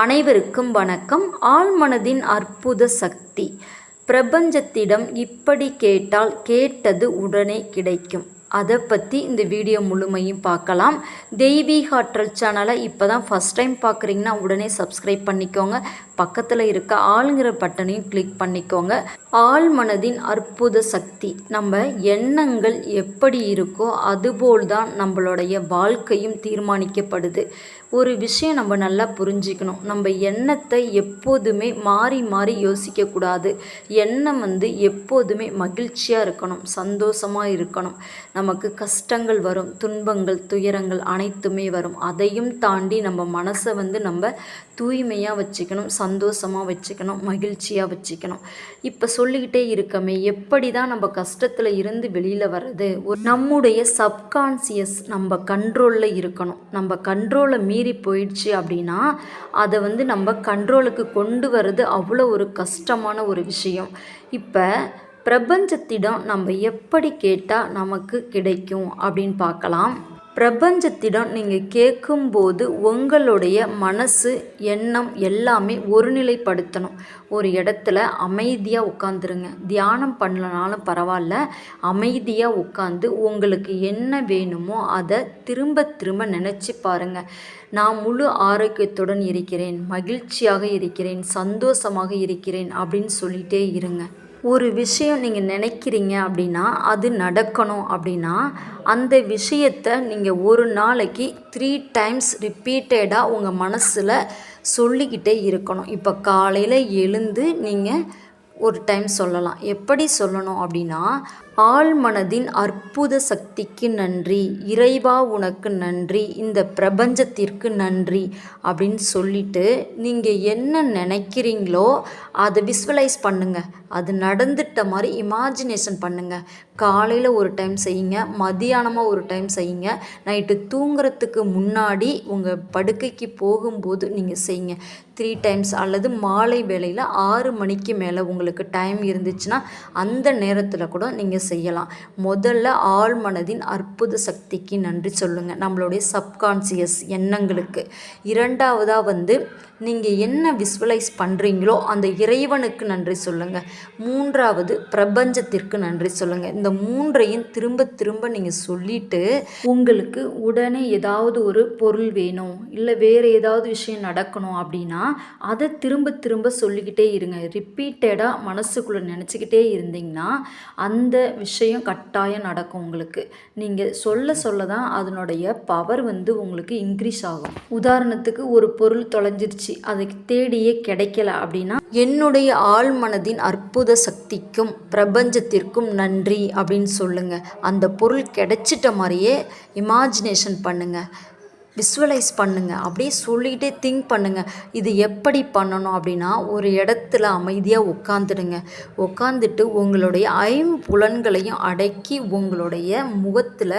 அனைவருக்கும் வணக்கம். ஆழ்மனதின் அற்புத சக்தி. பிரபஞ்சத்திடம் இப்படி கேட்டால் கேட்டது உடனே கிடைக்கும். அதை பற்றி இந்த வீடியோ முழுமையும் பார்க்கலாம். தெய்வீக ஆற்றல் சேனலை இப்போ தான் ஃபஸ்ட் டைம் பார்க்குறீங்கன்னா உடனே சப்ஸ்கிரைப் பண்ணிக்கோங்க. பக்கத்தில் இருக்க ஆளுங்கிற பட்டனையும் கிளிக் பண்ணிக்கோங்க. ஆழ்மனதின் அற்புத சக்தி. நம்ம எண்ணங்கள் எப்படி இருக்கோ அதுபோல் தான் நம்மளுடைய வாழ்க்கையும் தீர்மானிக்கப்படுது. ஒரு விஷயம் நம்ம நல்லா புரிஞ்சிக்கணும். நம்ம எண்ணத்தை எப்போதுமே மாறி மாறி யோசிக்கக்கூடாது. எண்ணம் வந்து எப்போதுமே மகிழ்ச்சியாக இருக்கணும் சந்தோஷமாக இருக்கணும். நமக்கு கஷ்டங்கள் வரும் துன்பங்கள் துயரங்கள் அனைத்துமே வரும். அதையும் தாண்டி நம்ம மனசை வந்து நம்ம தூய்மையாக வச்சுக்கணும் சந்தோஷமாக வச்சுக்கணும் மகிழ்ச்சியாக வச்சுக்கணும். இப்போ சொல்லிக்கிட்டே இருக்கமே எப்படி தான் நம்ம கஷ்டத்தில் இருந்து வெளியில் வர்றது? ஒரு நம்முடைய சப்கான்சியஸ் நம்ம கண்ட்ரோலில் இருக்கணும். நம்ம கண்ட்ரோலை மீறி போயிடுச்சு அப்படின்னா அதை வந்து நம்ம கண்ட்ரோலுக்கு கொண்டு வர்றது அவ்வளோ ஒரு கஷ்டமான ஒரு விஷயம். இப்போ பிரபஞ்சத்திடம் நம்ம எப்படி கேட்டால் நமக்கு கிடைக்கும் அப்படின்னு பார்க்கலாம். பிரபஞ்சத்திடம் நீங்கள் கேட்கும்போது உங்களுடைய மனசு எண்ணம் எல்லாமே ஒருநிலைப்படுத்தணும். ஒரு இடத்துல அமைதியாக உட்காந்துருங்க தியானம் பண்ணலனாலும் பரவாயில்ல. அமைதியாக உட்காந்து உங்களுக்கு என்ன வேணுமோ அதை திரும்ப திரும்ப நினச்சி பாருங்கள் நான் முழு ஆரோக்கியத்துடன் இருக்கிறேன் மகிழ்ச்சியாக இருக்கிறேன் சந்தோஷமாக இருக்கிறேன் அப்படின்னு சொல்லிகிட்டே இருங்க. ஒரு விஷயம் நீங்கள் நினைக்கிறீங்க அப்படின்னா அது நடக்கணும் அப்படின்னா அந்த விஷயத்தை நீங்கள் ஒரு நாளைக்கு த்ரீ டைம்ஸ் ரிப்பீட்டடாக உங்கள் மனசில் சொல்லிக்கிட்டே இருக்கணும். இப்போ காலையில் எழுந்து நீங்கள் ஒரு டைம் சொல்லலாம். எப்படி சொல்லணும் அப்படின்னா ஆழ்மனதின் அற்புத சக்திக்கு நன்றி. இறைவா உனக்கு நன்றி. இந்த பிரபஞ்சத்திற்கு நன்றி அப்படின்னு சொல்லிட்டு நீங்கள் என்ன நினைக்கிறீங்களோ அதை விஸ்வலைஸ் பண்ணுங்கள் அது நடந்துட்ட மாதிரி இமேஜினேஷன் பண்ணுங்கள் காலையில் ஒரு டைம் செய்யுங்க மதியானமாக ஒரு டைம் செய்யுங்க நைட்டு தூங்குறதுக்கு முன்னாடி உங்கள் படுக்கைக்கு போகும்போது நீங்கள் செய்யுங்க. த்ரீ டைம்ஸ் அல்லது மாலை வேளையில் ஆறு மணிக்கு மேலே உங்களுக்கு டைம் இருந்துச்சுன்னா அந்த நேரத்தில் கூட நீங்கள் செய்யலாம். முதல்ல ஆழ்மனதின் அற்புத சக்திக்கு நன்றி சொல்லுங்கள் நம்மளுடைய சப்கான்சியஸ் எண்ணங்களுக்கு. இரண்டாவதாக வந்து நீங்கள் என்ன விஸ்வலைஸ் பண்ணுறீங்களோ அந்த இறைவனுக்கு நன்றி சொல்லுங்கள் மூன்றாவது பிரபஞ்சத்திற்கு நன்றி சொல்லுங்கள் இந்த மூன்றையும் திரும்ப திரும்ப நீங்கள் சொல்லிவிட்டு உங்களுக்கு உடனே ஏதாவது ஒரு பொருள் வேணும் இல்லை வேறு ஏதாவது விஷயம் நடக்கணும் அப்படின்னா அதை திரும்ப திரும்ப சொல்லிக்கிட்டே இருங்க. ரிப்பீட்டடாக மனசுக்குள்ளே நினச்சிக்கிட்டே இருந்தீங்கன்னா அந்த விஷயம் கட்டாயம் நடக்கும் உங்களுக்கு. நீங்கள் சொல்ல சொல்ல தான் அதனுடைய பவர் வந்து உங்களுக்கு இன்க்ரீஸ் ஆகும். உதாரணத்துக்கு ஒரு பொருள் தொலைஞ்சிருச்சு அதை தேடியே கிடைக்கல அப்படின்னா என்னுடைய ஆழ்மனதின் அற்புத சக்திக்கும் பிரபஞ்சத்திற்கும் நன்றி அப்படின்னு சொல்லுங்கள் அந்த பொருள் கிடைச்சிட்ட மாதிரியே இமேஜினேஷன் பண்ணுங்கள் விஸ்வலைஸ் பண்ணுங்கள் அப்படியே சொல்லிகிட்டே திங்க் பண்ணுங்கள் இது எப்படி பண்ணணும் அப்படின்னா ஒரு இடத்துல அமைதியாக உட்காந்துடுங்க உட்காந்துட்டு உங்களுடைய ஐம்புலன்களையும் அடக்கி உங்களுடைய முகத்தில்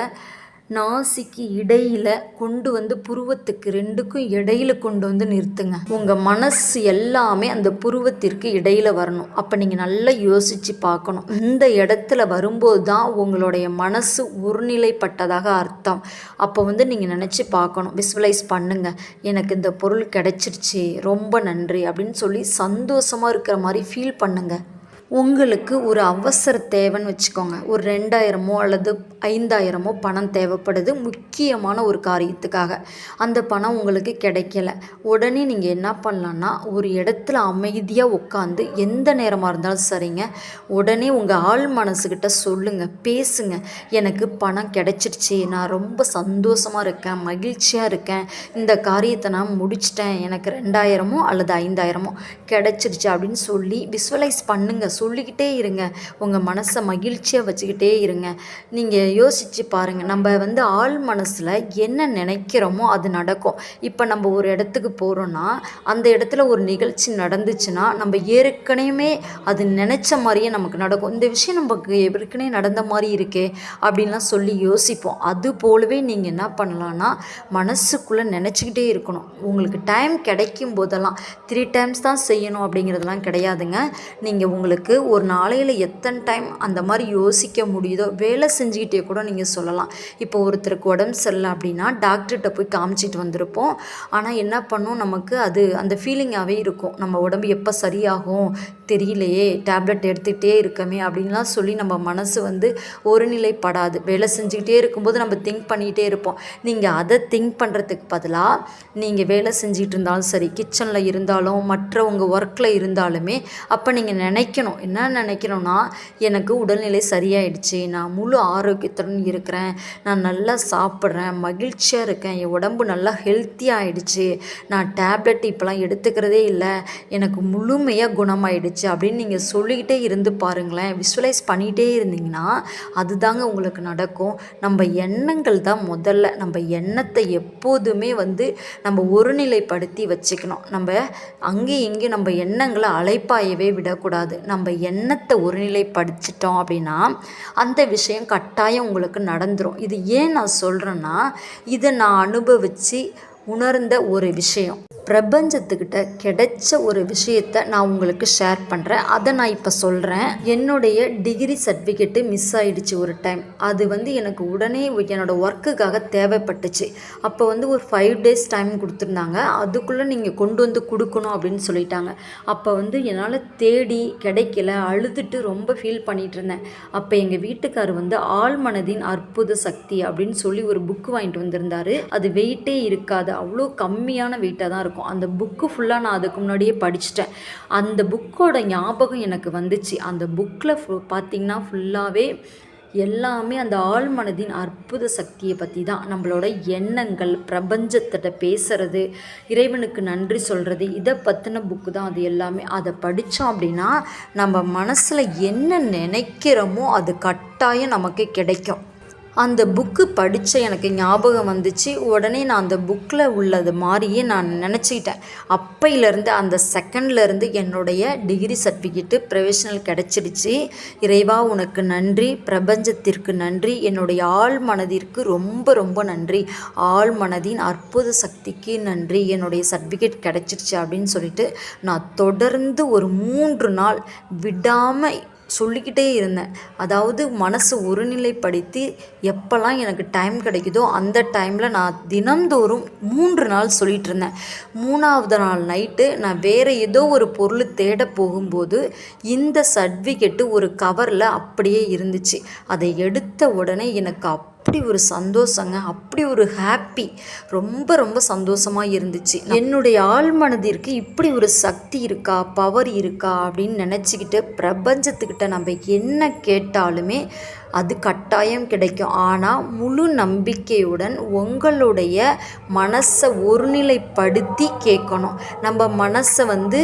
நாசிக்கு இடையில் கொண்டு வந்து புருவத்துக்கு ரெண்டுக்கும் இடையில கொண்டு வந்து நிறுத்துங்க. உங்கள் மனசு எல்லாமே அந்த புருவத்திற்கு இடையில் வரணும். அப்போ நீங்கள் நல்லா யோசித்து பார்க்கணும். இந்த இடத்துல வரும்போது தான் உங்களுடைய மனசு ஒருநிலைப்பட்டதாக அர்த்தம். அப்போ வந்து நீங்கள் நினச்சி பார்க்கணும். விஸ்வலைஸ் பண்ணுங்கள் எனக்கு இந்த பொருள் கிடைச்சிருச்சு. ரொம்ப நன்றி அப்படின்னு சொல்லி சந்தோஷமாக இருக்கிற மாதிரி ஃபீல் பண்ணுங்கள் உங்களுக்கு ஒரு அவசர தேவைன்னு வச்சுக்கோங்க. ஒரு ரெண்டாயிரமோ அல்லது ஐந்தாயிரமோ பணம் தேவைப்படுது. முக்கியமான ஒரு காரியத்துக்காக. அந்த பணம் உங்களுக்கு கிடைக்கல. உடனே நீங்கள் என்ன பண்ணலான்னா ஒரு இடத்துல அமைதியாக உட்காந்து எந்த நேரமாக இருந்தாலும் சரிங்க. உடனே உங்கள் ஆள் மனசுக்கிட்ட சொல்லுங்கள் பேசுங்க. எனக்கு பணம் கிடைச்சிருச்சு. நான் ரொம்ப சந்தோஷமாக இருக்கேன். மகிழ்ச்சியாக இருக்கேன். இந்த காரியத்தை நான் முடிச்சிட்டேன். எனக்கு ரெண்டாயிரமோ அல்லது ஐந்தாயிரமோ கிடைச்சிருச்சு அப்படின்னு சொல்லி விஸ்வலைஸ் பண்ணுங்கள் சொல்லிக்கிட்டே இருங்க. உங்கள் மனசை மகிழ்ச்சியாக வச்சுக்கிட்டே இருங்க. நீங்கள் யோசித்து பாருங்கள் நம்ம வந்து ஆள் மனசில் என்ன நினைக்கிறோமோ அது நடக்கும். இப்போ நம்ம ஒரு இடத்துக்கு போகிறோன்னா அந்த இடத்துல ஒரு நிகழ்ச்சி நடந்துச்சுன்னா நம்ம ஏற்கனவே அது நினச்ச மாதிரியே நமக்கு நடக்கும். இந்த விஷயம் நமக்கு ஏற்கனவே நடந்த மாதிரி இருக்கே அப்படின்லாம் சொல்லி யோசிப்போம். அது போலவே நீங்கள் என்ன பண்ணலான்னா மனசுக்குள்ளே நினச்சிக்கிட்டே இருக்கணும். உங்களுக்கு டைம் கிடைக்கும் போதெல்லாம் த்ரீ டைம்ஸ் தான் செய்யணும் அப்படிங்கிறதெல்லாம் கிடையாதுங்க. நீங்கள் உங்களுக்கு உங்களுக்கு ஒரு நாளையில் எத்தனை டைம் அந்த மாதிரி யோசிக்க முடியுதோ வேலை செஞ்சுக்கிட்டே கூட நீங்கள் சொல்லலாம். இப்போ ஒருத்தருக்கு உடம்பு சரியில்லை அப்படின்னா டாக்டர்கிட்ட போய் காமிச்சிட்டு வந்திருப்போம். ஆனால் என்ன பண்ணும்? நமக்கு அது அந்த ஃபீலிங்காகவே இருக்கும். நம்ம உடம்பு எப்போ சரியாகும்? தெரியலையே டேப்லெட் எடுத்துக்கிட்டே இருக்கமே அப்படின்லாம் சொல்லி நம்ம மனசு வந்து ஒருநிலைப்படாது. வேலை செஞ்சுக்கிட்டே இருக்கும்போது நம்ம திங்க் பண்ணிக்கிட்டே இருப்போம். நீங்கள் அதை திங்க் பண்ணுறதுக்கு பதிலாக நீங்கள் வேலை செஞ்சுக்கிட்டு இருந்தாலும் சரி கிச்சனில் இருந்தாலும் மற்றவங்க ஒர்க்கில் இருந்தாலுமே அப்போ நீங்கள் நினைக்கணும் என்ன நினைக்கிறோன்னா எனக்கு உடல்நிலை சரியாயிடுச்சு. நான் முழு ஆரோக்கியத்துடன் இருக்கிறேன். நான் நல்லா சாப்பிட்றேன். மகிழ்ச்சியாக இருக்கேன். என் உடம்பு நல்லா ஹெல்த்தியாக ஆயிடுச்சு. நான் டேப்லெட் இப்போலாம் எடுத்துக்கிறதே இல்லை. எனக்கு முழுமையாக குணமாயிடுச்சு அப்படின்னு நீங்கள் சொல்லிக்கிட்டே இருந்து பாருங்களேன். விஷுவலைஸ் பண்ணிகிட்டே இருந்தீங்கன்னா அதுதாங்க உங்களுக்கு நடக்கும். நம்ம எண்ணங்கள் தான் முதல்ல. நம்ம எண்ணத்தை எப்போதுமே வந்து நம்ம ஒருநிலைப்படுத்தி வச்சுக்கணும். நம்ம அங்கேயும் இங்கேயும் நம்ம எண்ணங்களை அலைப்பாயவே விடக்கூடாது. நம்ம எண்ணத்தை ஒருநிலைப்படுத்திட்டோம் அப்படின்னா அந்த விஷயம் கட்டாயம் உங்களுக்கு நடந்துடும் இது ஏன் நான் சொல்கிறேன்னா இதை நான் அனுபவித்து உணர்ந்த ஒரு விஷயம். பிரபஞ்சத்துக்கிட்ட கிடைச்ச ஒரு விஷயத்த நான் உங்களுக்கு ஷேர் பண்ணுறேன் அதை நான் இப்போ சொல்கிறேன் என்னுடைய டிகிரி சர்டிஃபிகேட்டு மிஸ் ஆயிடுச்சு ஒரு டைம் அது வந்து எனக்கு உடனே என்னோடய ஒர்க்குக்காக தேவைப்பட்டுச்சு. அப்போ வந்து ஒரு ஃபைவ் டேஸ் டைம் கொடுத்துருந்தாங்க. அதுக்குள்ளே நீங்கள் கொண்டு வந்து கொடுக்கணும் அப்படின்னு சொல்லிட்டாங்க. அப்போ வந்து என்னால் தேடி கிடைக்கல அழுதுட்டு ரொம்ப ஃபீல் பண்ணிகிட்டு இருந்தேன். அப்போ எங்கள் வீட்டுக்கார் வந்து ஆழ்மனதின் அற்புத சக்தி அப்படின்னு சொல்லி ஒரு புக்கு வாங்கிட்டு வந்திருந்தாரு. அது வெயிட்டே இருக்காது. அவ்வளோ கம்மியான வெயிட்டாக தான் இருக்கும். அந்த புக்கு ஃபுல்லாக நான் அதுக்கு முன்னாடியே படிச்சிட்டேன். அந்த புக்கோட ஞாபகம் எனக்கு வந்துச்சு. அந்த புக்கில் ஃபு பார்த்திங்கன்னா ஃபுல்லாகவே எல்லாமே அந்த ஆழ்மனதின் அற்புத சக்தியை பற்றி தான். நம்மளோட எண்ணங்கள் பிரபஞ்சத்திட்ட பேசுறது இறைவனுக்கு நன்றி சொல்கிறது இதை பற்றின புக்கு தான் அது எல்லாமே. அதை படித்தோம் அப்படின்னா நம்ம மனசில் என்ன நினைக்கிறோமோ அது கட்டாயம் நமக்கு கிடைக்கும். அந்த புக்கு படித்த எனக்கு ஞாபகம் வந்துச்சு. உடனே நான் அந்த புக்கில் உள்ளது மாதிரியே நான் நினச்சிக்கிட்டேன். அப்பையிலேருந்து அந்த செகண்ட்லேருந்து என்னுடைய டிகிரி சர்டிஃபிகேட்டு ப்ரொஃபஷனல் கிடச்சிடுச்சு. இறைவா உனக்கு நன்றி. பிரபஞ்சத்திற்கு நன்றி. என்னுடைய ஆள் மனதிற்கு ரொம்ப ரொம்ப நன்றி. ஆள் மனதின் அற்புத சக்திக்கு நன்றி. என்னுடைய சர்டிஃபிகேட் கிடச்சிருச்சு அப்படின்னு சொல்லிட்டு நான் தொடர்ந்து ஒரு மூன்று நாள் விடாமல் சொல்லிக்கிட்டே இருந்தேன். அதாவது மனசு ஒருநிலைப்படுத்தி எப்போல்லாம் எனக்கு டைம் கிடைக்குதோ அந்த டைமில் நான் தினந்தோறும் மூன்று நாள் சொல்லிகிட்டு இருந்தேன். மூணாவது நாள் நைட்டு நான் வேறு ஏதோ ஒரு பொருள் தேட போகும்போது இந்த சர்டிஃபிகேட்டு ஒரு கவரில் அப்படியே இருந்துச்சு. அதை எடுத்த உடனே எனக்கு அப் அப்படி ஒரு சந்தோஷங்க அப்படி ஒரு ஹாப்பி ரொம்ப ரொம்ப சந்தோஷமாக இருந்துச்சு. என்னுடைய ஆழ்மனதிற்கு இப்படி ஒரு சக்தி இருக்கா பவர் இருக்கா அப்படின்னு நினச்சிக்கிட்டு பிரபஞ்சத்துக்கிட்ட நம்ம என்ன கேட்டாலுமே அது கட்டாயம் கிடைக்கும். ஆனால் முழு நம்பிக்கையுடன் உங்களுடைய மனசை ஒருநிலைப்படுத்தி கேட்கணும். நம்ம மனசை வந்து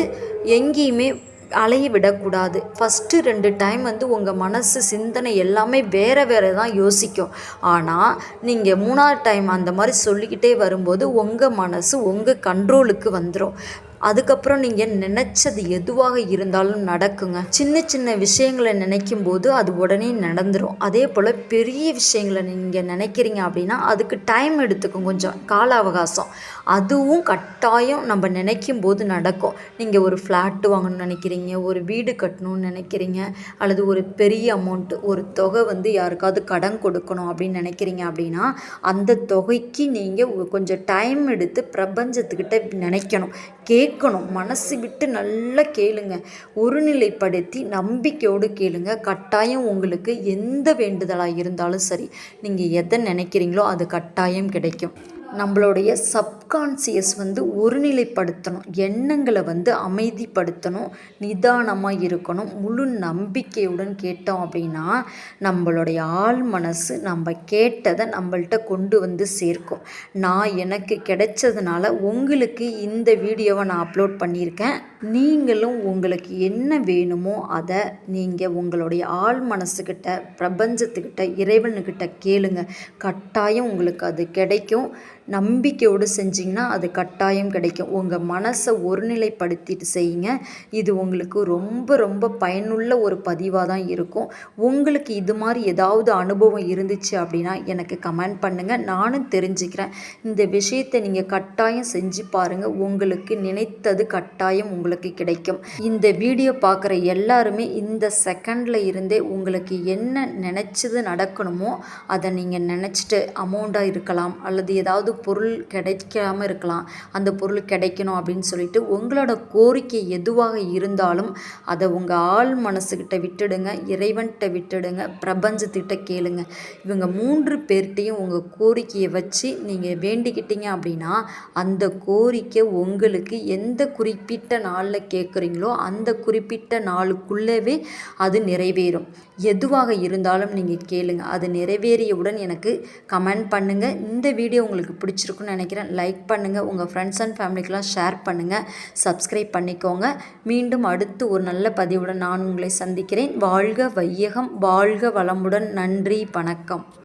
எங்கேயுமே அலைய விடக்கூடாது ஃபஸ்ட்டு ரெண்டு டைம் வந்து உங்கள் மனசு சிந்தனை எல்லாமே வேறு வேறு தான் யோசிக்கும். ஆனால் நீங்கள் மூணாவது டைம் அந்த மாதிரி சொல்லிக்கிட்டே வரும்போது உங்கள் மனசு உங்கள் கண்ட்ரோலுக்கு வந்துடும் அதுக்கப்புறம் நீங்கள் நினச்சது எதுவாக இருந்தாலும் நடக்குங்க. சின்ன சின்ன விஷயங்களை நினைக்கும் போது அது உடனே நடந்துடும் அதே போல் பெரிய விஷயங்களை நீங்கள் நினைக்கிறீங்க அப்படின்னா அதுக்கு டைம் எடுத்துக்கும் கொஞ்சம் கால அவகாசம். அதுவும் கட்டாயம் நம்ம நினைக்கும் போது நடக்கும். நீங்கள் ஒரு ஃப்ளாட்டு வாங்கணும்னு நினைக்கிறீங்க ஒரு வீடு கட்டணும்னு நினைக்கிறீங்க அல்லது ஒரு பெரிய அமௌண்ட்டு ஒரு தொகை வந்து யாருக்காவது கடன் கொடுக்கணும் அப்படின்னு நினைக்கிறீங்க அப்படின்னா அந்த தொகைக்கு நீங்கள் கொஞ்சம் டைம் எடுத்து பிரபஞ்சத்துக்கிட்ட நினைக்கணும். கே கேட்கணும். மனசு விட்டு நல்லா கேளுங்க. ஒருநிலைப்படுத்தி நம்பிக்கையோடு கேளுங்க. கட்டாயம் உங்களுக்கு எந்த வேண்டுதலாக இருந்தாலும் சரி நீங்கள் எதை நினைக்கிறீங்களோ அது கட்டாயம் கிடைக்கும். நம்மளுடைய சப்கான்சியஸ் வந்து ஒருநிலைப்படுத்தணும். எண்ணங்களை வந்து அமைதிப்படுத்தணும். நிதானமாக இருக்கணும். முழு நம்பிக்கையுடன் கேட்டோம் அப்படின்னா நம்மளுடைய ஆள் மனசு நம்ம கேட்டதை நம்மள்ட்ட கொண்டு வந்து சேர்க்கும். நான் எனக்கு கிடைச்சதுனால உங்களுக்கு இந்த வீடியோவை நான் அப்லோட் பண்ணியிருக்கேன். நீங்களும் உங்களுக்கு என்ன வேணுமோ அதை நீங்கள் உங்களுடைய ஆள் மனசுக்கிட்ட பிரபஞ்சத்துக்கிட்ட இறைவனுக்கிட்ட கேளுங்க. கட்டாயம் உங்களுக்கு அது கிடைக்கும். நம்பிக்கையோடு செஞ்சிங்கன்னா அது கட்டாயம் கிடைக்கும். உங்கள் மனசை ஒருநிலைப்படுத்திட்டு செய்யுங்க. இது உங்களுக்கு ரொம்ப ரொம்ப பயனுள்ள ஒரு பதிவாக தான் இருக்கும். உங்களுக்கு இது மாதிரி ஏதாவது அனுபவம் இருந்துச்சு அப்படின்னா எனக்கு கமெண்ட் பண்ணுங்கள் நானும் தெரிஞ்சுக்கிறேன். இந்த விஷயத்தை நீங்கள் கட்டாயம் செஞ்சு பாருங்கள் உங்களுக்கு நினைத்தது கட்டாயம் உங்களுக்கு கிடைக்கும். இந்த வீடியோ பார்க்குற எல்லாருமே இந்த செகண்டில் இருந்தே உங்களுக்கு என்ன நினச்சது நடக்கணுமோ அதை நீங்கள் நினச்சிட்டு அமௌண்ட்டாக இருக்கலாம். அல்லது ஏதாவது பொருள் கிடைக்காம இருக்கலாம். அந்த பொருள் கிடைக்கணும் அப்படின்னு சொல்லிட்டு உங்களோட கோரிக்கை எதுவாக இருந்தாலும் அதை உங்கள் ஆள் மனசுக்கிட்ட விட்டுடுங்க இறைவன்கிட்ட விட்டுடுங்க பிரபஞ்சத்திட்ட கேளுங்க. இவங்க மூன்று பேர்கிட்டையும் உங்கள் கோரிக்கையை வச்சு நீங்கள் வேண்டிக்கிட்டீங்க அப்படின்னா அந்த கோரிக்கை உங்களுக்கு எந்த குறிப்பிட்ட நாளில் கேட்குறீங்களோ அந்த குறிப்பிட்ட நாளுக்குள்ளவே அது நிறைவேறும். எதுவாக இருந்தாலும் நீங்கள் கேளுங்க. அது நிறைவேறியவுடன் எனக்கு கமெண்ட் பண்ணுங்கள் இந்த வீடியோ உங்களுக்கு பிடிச்சிருக்குன்னு நினைக்கிறேன். லைக் பண்ணுங்கள் உங்கள் ஃப்ரெண்ட்ஸ் அண்ட் ஃபேமிலிக்கெலாம் ஷேர் பண்ணுங்கள் சப்ஸ்கிரைப் பண்ணிக்கோங்க. மீண்டும் அடுத்து ஒரு நல்ல பதிவுடன் நான் உங்களை சந்திக்கிறேன். வாழ்க வையகம். வாழ்க வளமுடன். நன்றி. வணக்கம்.